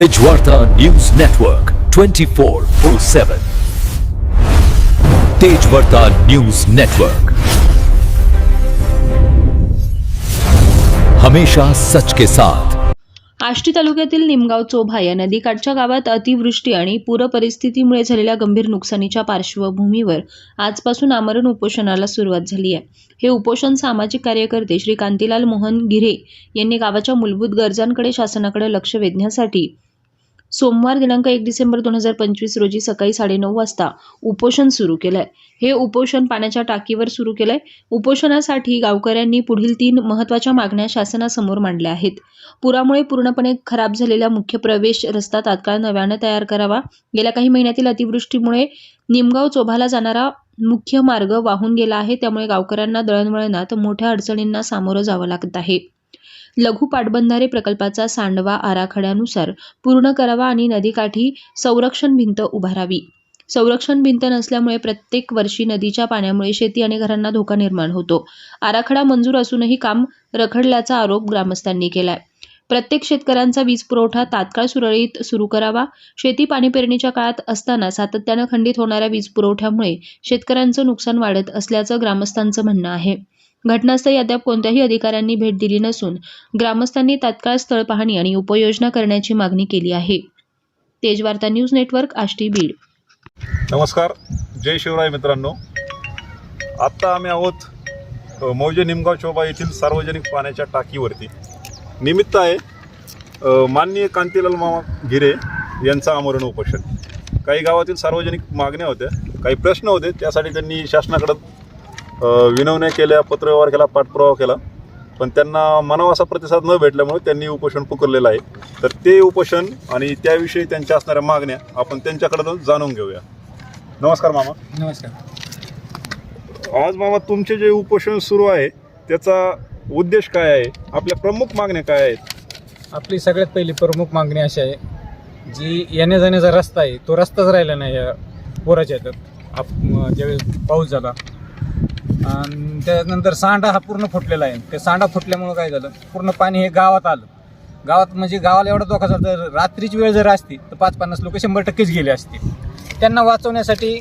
Edgewater News Network 24/7 Tejvarta news network हमेशा सच के साथ. आष्टी तालुक्यातील निमगाव चोभा या नदीकाठच्या गावात अतिवृष्टी आणि पूरपरिस्थितीमुळे झालेल्या गंभीर नुकसानीच्या पार्श्वभूमीवर आजपासून आमरण उपोषणाला सुरुवात झाली आहे. हे उपोषण सामाजिक कार्यकर्ते श्री कांतीलाल मोहन गिरे यांनी गावाच्या मूलभूत गरजांकडे शासनाकडे लक्ष वेधण्यासाठी सोमवार दिनांक एक डिसेंबर दोन हजार पंचवीस रोजी सकाळी साडेनऊ वाजता उपोषण सुरू केलंय. हे उपोषण पाण्याच्या टाकीवर सुरू केलंय. उपोषणासाठी गावकऱ्यांनी पुढील तीन महत्त्वाच्या मागण्या शासनासमोर मांडल्या आहेत. पुरामुळे पूर्णपणे खराब झालेला मुख्य प्रवेश रस्ता तात्काळ नव्यानं तयार करावा. गेल्या काही महिन्यातील अतिवृष्टीमुळे निमगाव चोभाला जाणारा मुख्य मार्ग वाहून गेला आहे. त्यामुळे गावकऱ्यांना दळणवळणात मोठ्या अडचणींना सामोरं जावं लागत आहे. लघु पाटबंधारे प्रकल्पाचा सांडवा आराखड्यानुसार पूर्ण करावा आणि नदीकाठी संरक्षण भिंत उभारावी. संरक्षण भिंत नसल्यामुळे प्रत्येक वर्षी नदीच्या पाण्यामुळे शेती आणि घरांना धोका निर्माण होतो. आराखडा मंजूर असूनही काम रखडल्याचा आरोप ग्रामस्थांनी केलाय. प्रत्येक शेतकऱ्यांचा वीज पुरवठा तात्काळ सुरळीत सुरू करावा शेती पाणी पेरणीच्या काळात असताना सातत्यानं खंडित होणाऱ्या वीज पुरवठ्यामुळे शेतकऱ्यांचं नुकसान वाढत असल्याचं ग्रामस्थांचं म्हणणं आहे. घटनास्थळी अद्याप कोणत्याही अधिकाऱ्यांनी भेट दिली नसून ग्रामस्थांनी तात्काळ स्थळ पाहणी आणि उपाययोजना करण्याची मागणी केली आहे. Tejvarta news network Ashti Beed. नमस्कार. जय शिवराय मित्रांनो. आत्ता आम्ही आहोत मौजे निमगाव शोभा येथील सार्वजनिक पाण्याच्या टाकीवरती. निमित्त आहे माननीय कांतीलाल मामा गिरे यांचं आमरण उपोषण. काही गावातील सार्वजनिक मागण्या होत्या काही प्रश्न होते त्यासाठी त्यांनी शासनाकडं विनवण्या केल्या पत्रव्यवहार केला पाठपुरावा केला. पण त्यांना मनावा असा प्रतिसाद न भेटल्यामुळे त्यांनी उपोषण पुकारलेलं आहे. तर ते उपोषण आणि त्याविषयी त्यांच्या असणाऱ्या मागण्या आपण त्यांच्याकडं जाणून घेऊया. नमस्कार मामा. नमस्कार. आज मामा तुमचे जे उपोषण सुरू आहे त्याचा उद्देश काय आहे? आपल्या प्रमुख मागण्या काय आहेत? आपली सगळ्यात पहिली प्रमुख मागणी अशी आहे जी येण्या जाण्याचा रस्ता आहे तो रस्ताच राहिला नाही या पोराच्या आप ज्यावेळेस पाऊस झाला आणि त्यानंतर सांडा हा पूर्ण फुटलेला आहे. ते सांडा फुटल्यामुळं काय झालं? पूर्ण पाणी हे गावात आलं. गावात म्हणजे गावाला एवढा धोका झाला तर रात्रीची वेळ जर असती तर पाच पन्नास लोक शंभर टक्केच गेले असते. त्यांना वाचवण्यासाठी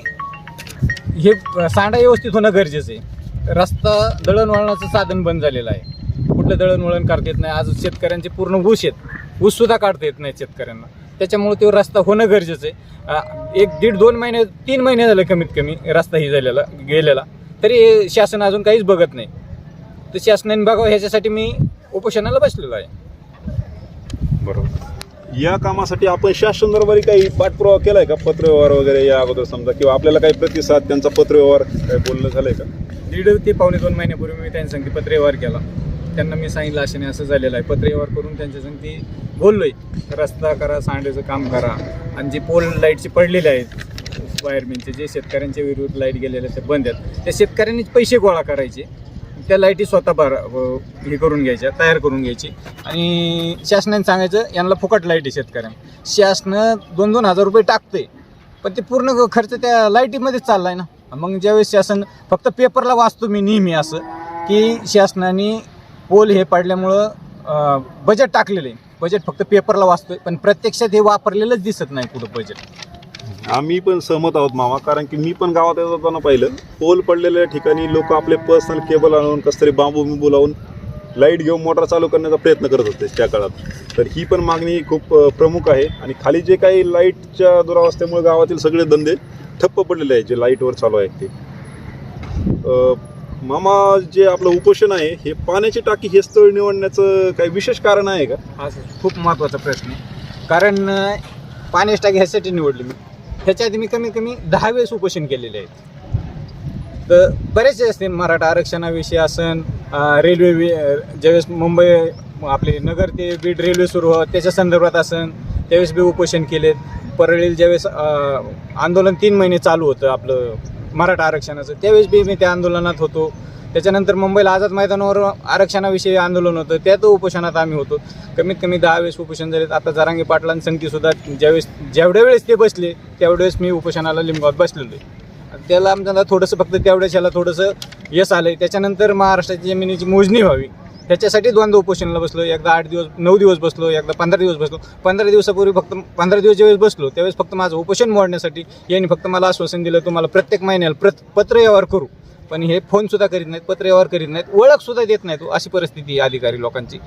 हे सांडा व्यवस्थित होणं गरजेचं आहे. रस्ता दळणवळणाचं साधन बंद झालेलं आहे. कुठलं दळणवळण करता येत नाही. आज शेतकऱ्यांचे पूर्ण ऊस आहेत. ऊससुद्धा काढता येत नाही शेतकऱ्यांना. त्याच्यामुळे तो रस्ता होणं गरजेचं आहे. एक दीड दोन महिने तीन महिने झाले कमीत कमी रस्ता ही झालेला गेलेला. तरी शासन अजून काहीच बघत नाही. तर शासनाने बघावं ह्याच्यासाठी मी उपोषणाला बसलेलो आहे. बरोबर. या कामासाठी आपण शासन दरबारी काही पाठपुरावा केलाय का? पत्रव्यवहार वगैरे या अगोदर समजा किंवा आपल्याला काही प्रतिसाद त्यांचा पत्रव्यवहार काही बोलणं झालंय का? दीड ते पावणे दोन महिन्यापूर्वी मी त्यांच्या संगती पत्रव्यवहार केला. त्यांना मी सांगितलं अशाने असं झालेलं आहे. पत्रव्यवहार करून त्यांच्या संगती बोललोय. रस्ता करा सांडेचं काम करा. आणि जे पोल लाईटचे पडलेले आहेत वायरमॅनचे जे शेतकऱ्यांच्या विरुद्ध लाइट गेलेले ते बंद आहेत. त्या शेतकऱ्यांनीच पैसे गोळा करायचे. त्या लाईटी स्वतः बार हे करून घ्यायच्या तयार करून घ्यायची. आणि शासनाने सांगायचं यांना फुकट लाइट आहे शेतकऱ्यांना. शासनं दोन दोन हजार रुपये टाकते. पण ते पूर्ण खर्च त्या लाईटीमध्येच चाललाय ना. मग ज्यावेळेस शासन फक्त पेपरला वाचतो मी नेहमी असं की शासनाने पोल हे पाडल्यामुळं बजेट टाकलेलं आहे. बजेट फक्त पेपरला वाचतोय पण प्रत्यक्षात हे वापरलेलंच दिसत नाही कुठं बजेट आम्ही पण सहमत आहोत मामा कारण की मी पण गावात येत होताना पाहिलं. पोल पडलेल्या ठिकाणी लोक आपले पर्सनल केबल आणून कसं तरी बांबू बिंबू लावून लाइट घेऊन मोटर चालू करण्याचा प्रयत्न करत होते त्या काळात. तर ही पण मागणी खूप प्रमुख आहे. आणि खाली जे काही लाईटच्या दुरावस्थेमुळे गावातील सगळे धंदे ठप्प पडलेले आहेत जे लाईटवर चालू आहेत ते. मामा जे आपलं उपोषण आहे हे पाण्याची टाकी हे स्थळ निवडण्याचं काही विशेष कारण आहे का? हा खूप महत्त्वाचा प्रश्न आहे. कारण पाण्याची टाकी ह्यासाठी निवडली मी. ह्याच्या आधी मी कमीत कमी दहा वेळेस उपोषण केलेले आहेत. तर बरेचसे असते मराठा आरक्षणाविषयी असन रेल्वे वि- ज्यावेळेस मुंबई आपले नगर ते बीड रेल्वे सुरू हो त्याच्या संदर्भात असन त्यावेळेस बी उपोषण केलेत. परळील ज्यावेळेस आंदोलन तीन महिने चालू होतं आपलं मराठा आरक्षणाचं त्यावेळेस बी मी त्या आंदोलनात होतो. त्याच्यानंतर मुंबईला आझाद मैदानावर आरक्षणाविषयी आंदोलन होतं त्यात उपोषणात आम्ही होतो. कमीत कमी दहा वेळेस उपोषण झालेत. आता जरांगे पाटलांची सुद्धा ज्यावेळेस जेवढ्या वेळेस ते बसले त्यावेळेस मी उपोषणाला लिंबावत बसलेलो आहे. त्याला आमच्याला थोडंसं फक्त तेवढ्याच ह्याला थोडंसं यश आलं आहे त्याच्यानंतर महाराष्ट्राची जमिनीची मोजणी व्हावी. त्याच्यासाठी दोनदा उपोषणाला बसलो एकदा आठ दिवस नऊ दिवस बसलो एकदा पंधरा दिवस बसलो. पंधरा दिवसापूर्वी फक्त पंधरा दिवस ज्यावेळेस बसलो त्यावेळेस फक्त माझं उपोषण मोडण्यासाठी यांनी फक्त मला आश्वासन दिलं तुम्हाला प्रत्येक महिन्याला प्रत पत्र व्यवहार करू. पण हे फोनसुद्धा करीत नाहीत पत्रव्यवहार करीत नाहीत ओळखसुद्धा देत नाहीत अशी परिस्थिती आहे अधिकारी लोकांची.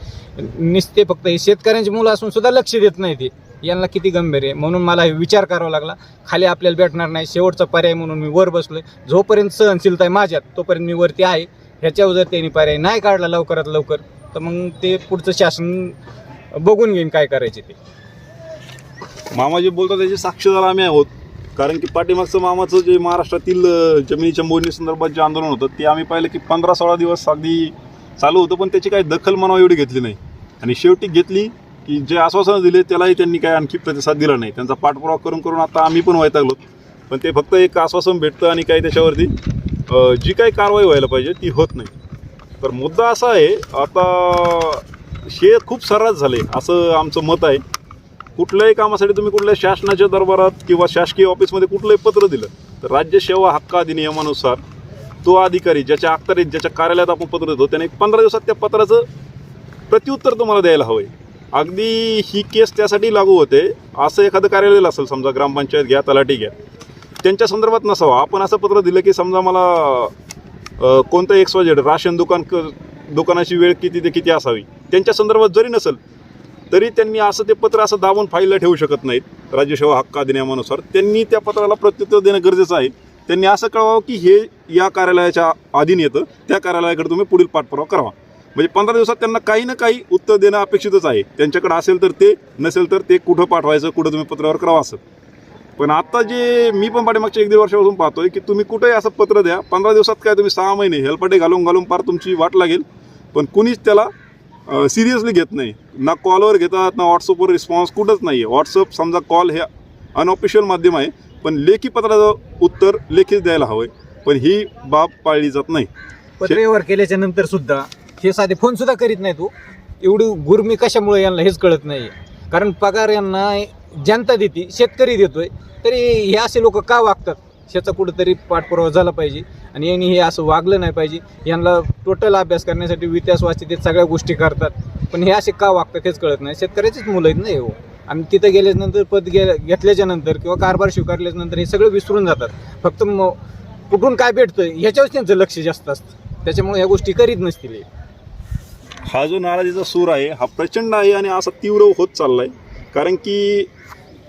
निस्ते फक्त हे शेतकऱ्यांची मुलं असून सुद्धा लक्ष देत नाही ते यांना किती गंभीर आहे? म्हणून मला हे विचार करावा लागला. खाली आपल्याला भेटणार नाही शेवटचा पर्याय म्हणून मी वर बसलोय. जोपर्यंत सहनशीलता आहे माझ्यात तोपर्यंत मी वरती आहे. ह्याच्यावर जर त्यांनी पर्याय नाही काढला लवकरात लवकर तर मग ते पुढचं शासन बघून घेईन काय करायचे ते. मामा जे बोलतात त्याचे साक्षीदार आम्ही आहोत. कारण की पाठीमागचं मामाचं जे महाराष्ट्रातील जमिनीच्या मोजणी संदर्भात जे आंदोलन होतं ते आम्ही पाहिलं की पंधरा सोळा दिवस अगदी चालू होतं पण त्याची काही दखल म्हणावं एवढी घेतली नाही. आणि शेवटी घेतली की जे आश्वासनं दिले त्यालाही त्यांनी काही आणखी प्रतिसाद दिला नाही. त्यांचा पाठपुरावा करून करून आता आम्ही पण वैतागलो पण ते फक्त एक आश्वासन भेटतं आणि काही त्याच्यावरती जी काही कारवाई व्हायला पाहिजे ती होत नाही. तर मुद्दा असा आहे आता हे खूप सर्रास झाले असं आमचं मत आहे. कुठल्याही कामासाठी तुम्ही कुठल्या शासनाच्या दरबारात किंवा शासकीय ऑफिसमध्ये कुठलंही पत्र दिलं तर राज्य सेवा हक्क अधिनियमानुसार तो अधिकारी ज्याच्या अखत्यारीत ज्याच्या कार्यालयात आपण पत्र देतो त्याने पंधरा दिवसात त्या पत्राचं प्रत्युत्तर तुम्हाला द्यायला हवं आहे अगदी ही केस त्यासाठी लागू होते असं एखादं कार्यालय असेल समजा ग्रामपंचायत घ्या तलाठी घ्या त्यांच्या संदर्भात नसावं. आपण असं पत्र दिलं की समजा मला कोणतं एक्सवाजेड राशन दुकान क दुकानाची वेळ किती ते किती असावी त्यांच्या संदर्भात जरी नसेल तरी त्यांनी असं ते पत्र असं दाबून फाईलला ठेवू शकत नाहीत. राज्यसेवा हक्क अधिनियमानुसार. त्यांनी त्या पत्राला प्रत्युत्तर देणं गरजेचं आहे. त्यांनी असं कळवावं की हे या कार्यालयाच्या अधीन येतं. त्या कार्यालयाकडे तुम्ही पुढील पाठपुरावा करावा. म्हणजे पंधरा दिवसात त्यांना काही ना काही उत्तर देणं अपेक्षितच आहे. त्यांच्याकडे असेल तर ते नसेल तर ते कुठं पाठवायचं कुठं तुम्ही पत्रावर करावं असं. पण आता जे मी पण पाठीमागच्या एक दीड वर्षापासून पाहतोय की तुम्ही कुठेही असं पत्र द्या पंधरा दिवसात काय तुम्ही सहा महिने हेलपाटे घालून घालून पार तुमची वाट लागेल. पण कुणीच त्याला सिरियसली घेत नाही. ना कॉलवर घेतात ना व्हॉट्सअपवर रिस्पॉन्स कुठंच नाही आहे व्हॉट्सअप समजा कॉल हे अनऑफिशियल माध्यम आहे पण लेखी पत्राचं उत्तर लेखीच द्यायला हवं आहे पण ही बाब पाळली जात नाही. पत्रव्यवहार केल्याच्यानंतर सुद्धा हे साधे फोन सुद्धा करीत नाही तू. एवढी गुरमी कशामुळे यांना हेच कळत नाही कारण पगार यांना जनता देते शेतकरी देतोय. तरी हे असे लोक का वागतात? ह्याचा कुठंतरी पाठपुरावा झाला पाहिजे. आणि यांनी हे असं वागलं नाही पाहिजे. यांना टोटल अभ्यास करण्यासाठी इतिहास वाचते ते सगळ्या गोष्टी करतात. पण हे असे का वागतात हेच कळत नाही. शेतकऱ्याचीच मुलं आहेत ना हे हो. आणि तिथं गेल्याच्यानंतर पद गे घेतल्याच्या नंतर किंवा कारभार स्वीकारल्याच्या नंतर हे सगळं विसरून जातात. फक्त मग कुठून काय भेटतं ह्याच्यावर त्यांचं लक्ष जास्त असतं. त्याच्यामुळे ह्या गोष्टी करीत नसतील हा जो नाराजीचा सूर आहे हा प्रचंड आहे आणि असा तीव्र होत चाललाय. कारण की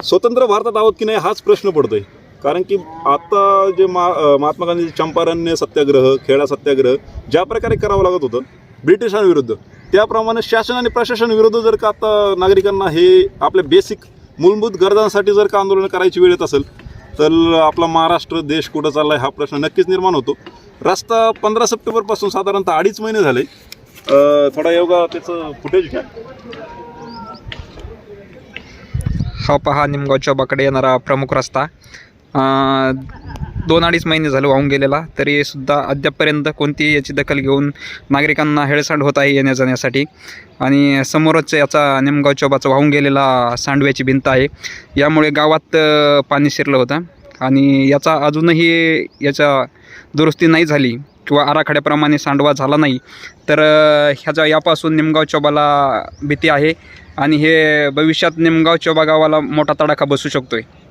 स्वतंत्र भारतात आहोत की नाही हाच प्रश्न पडतोय. कारण की आता जे मा महात्मा गांधी चंपारण्य सत्याग्रह खेडा सत्याग्रह ज्या प्रकारे करावं लागत होतं ब्रिटिशांविरुद्ध त्याप्रमाणे शासन आणि प्रशासन विरुद्ध जर का आता नागरिकांना हे आपल्या बेसिक मूलभूत गरजांसाठी जर का आंदोलन करायची वेळ येत असेल तर आपला महाराष्ट्र देश कुठं चालला आहे हा प्रश्न नक्कीच निर्माण होतो. रस्ता पंधरा सप्टेंबरपासून साधारणतः अडीच महिने झाले. थोडा योगा त्याचं फुटेज घ्या. हा पहा निमगाव चौबाकडे येणारा प्रमुख रस्ता. दोन अडीच महिने झाले वाहून गेलेला तरी सुद्धा अद्यापपर्यंत कोणतीही याची दखल घेऊन नागरिकांना हेळसांड होत आहे येण्या जाण्यासाठी. आणि समोरच याचा निमगाव चौबाचा वाहून गेलेला सांडव्याची भिंत आहे. यामुळे गावात पाणी शिरलं होतं. आणि याचा अजूनही याच्या दुरुस्ती नाही झाली किंवा आराखड्याप्रमाणे सांडवा झाला नाही. तर ह्याचा ह्याच्या यापासून निमगाव चौबाला भीती आहे. आणि हे भविष्यात निमगाव चोबा गावाला मोठा तडाखा बसू शकतो आहे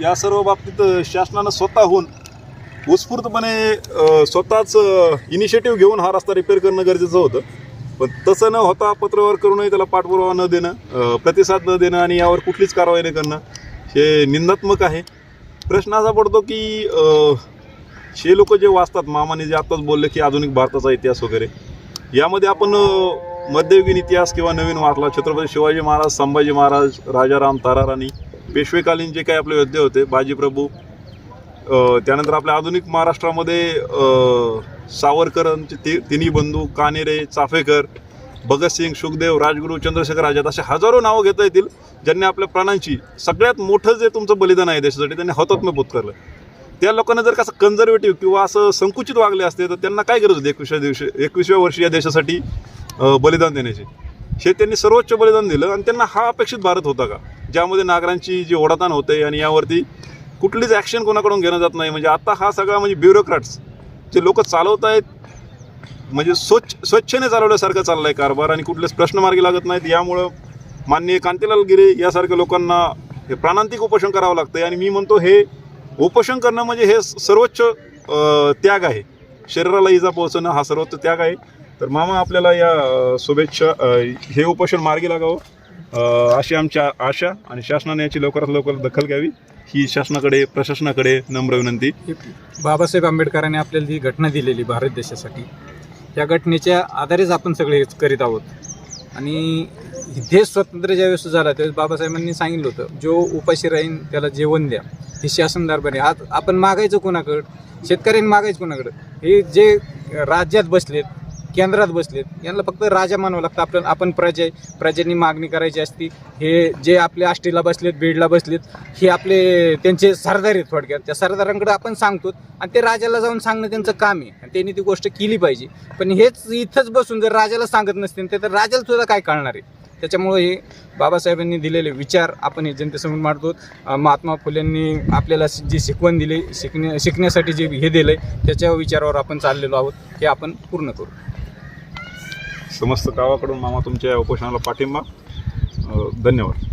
या सर्व बाबतीत शासनानं स्वतःहून उत्स्फूर्तपणे स्वतःच इनिशिएटिव्ह घेऊन हा रस्ता रिपेअर करणं गरजेचं होतं. पण तसं न होता पत्रव्यवहार करूनही त्याला पाठपुरावा न देणं प्रतिसाद न देणं आणि यावर कुठलीच कारवाई न करणं हे निंदात्मक आहे. प्रश्न असा पडतो की हे लोक जे वाचतात मामाने जे आत्ताच बोलले की आधुनिक भारताचा इतिहास वगैरे यामध्ये आपण मध्ययुगीन इतिहास किंवा नवीन वाचला छत्रपती शिवाजी महाराज संभाजी महाराज राजाराम ताराराणी पेशवेकालीन जे काही आपले योद्धे होते बाजीप्रभू त्यानंतर आपल्या आधुनिक महाराष्ट्रामध्ये सावरकरांचे ति तिन्ही बंधू कानेरे चाफेकर भगतसिंग सुखदेव राजगुरू चंद्रशेखर आझाद असे हजारो नावं घेता येतील ज्यांनी आपल्या प्राणांची सगळ्यात मोठं जे तुमचं बलिदान आहे देशासाठी त्यांनी हौतात्म्य करलं. त्या लोकांना जर कसं कन्झर्वेटिव्ह किंवा असं संकुचित वागले असते तर त्यांना काय गरज होती एकविसव्या दिवशी एकविसव्या वर्षी या देशासाठी बलिदान देण्याचे? हे त्यांनी सर्वोच्च बलिदान दिलं आणि त्यांना हा अपेक्षित भारत होता का? ज्यामध्ये नागरांची जी ओढाताण होते आणि यावरती कुठलीच ॲक्शन कोणाकडून घेणं जात नाही. म्हणजे आता हा सगळा म्हणजे ब्युरोक्रॅट्स जे लोक चालवत आहेत म्हणजे स्वच्छ स्वच्छने चालवल्यासारखं आहे कारभार आणि कुठलेच प्रश्न मार्गी लागत नाहीत. यामुळं माननीय कांतीलाल गिरे यासारख्या लोकांना हे प्राणांतिक उपोषण करावं लागतंय. आणि मी म्हणतो हे उपोषण करणं म्हणजे हे सर्वोच्च त्याग आहे. शरीराला इजा पोहोचणं हा सर्वोच्च त्याग आहे. तर मामा आपल्याला या शुभेच्छा हे उपोषण मार्गी लागावं. अशी आमची आशा आणि शासनाने याची लवकरात लवकर दखल घ्यावी. ही शासनाकडे प्रशासनाकडे नम्र विनंती. बाबासाहेब आंबेडकरांनी आपल्याला ही घटना दिलेली भारत देशासाठी. या घटनेच्या आधारेच आपण सगळे करीत आहोत. आणि देश स्वतंत्र ज्यावेळेस झाला त्यावेळेस बाबासाहेबांनी सांगितलं होतं जो उपाशी राहीन त्याला जेवण द्या. हे शासन दरबारी आज आपण मागायचं कोणाकडं? शेतकऱ्यांनी मागायचं कोणाकडं? हे जे राज्यात बसलेत केंद्रात बसलेत. यांना फक्त राजा मानावं लागतं. आपण आपण प्रजे आहे. प्रजेनी मागणी करायची असती. हे जे आपले आष्टीला बसलेत बीडला बसलेत हे आपले त्यांचे सरदार आहेत थोडक्यात. त्या सरदारांकडे आपण सांगतो आणि ते राजाला जाऊन सांगणं त्यांचं काम आहे. आणि त्यांनी ती गोष्ट केली पाहिजे. पण हेच इथंच बसून जर राजाला सांगत नसतील तर राजाला सुद्धा काय कळणार आहे? त्याच्यामुळे हे बाबासाहेबांनी दिलेले विचार आपण हे जनतेसमोर मांडतो महात्मा फुलेंनी आपल्याला जी शिकवण दिली शिकण्या शिकण्यासाठी जे हे दिलं आहे त्याच्या विचारावर आपण चाललेलो आहोत. हे आपण पूर्ण करू. समस्त गावाकडून मामा तुमच्या या उपोषणाला पाठिंबा. अ, धन्यवाद.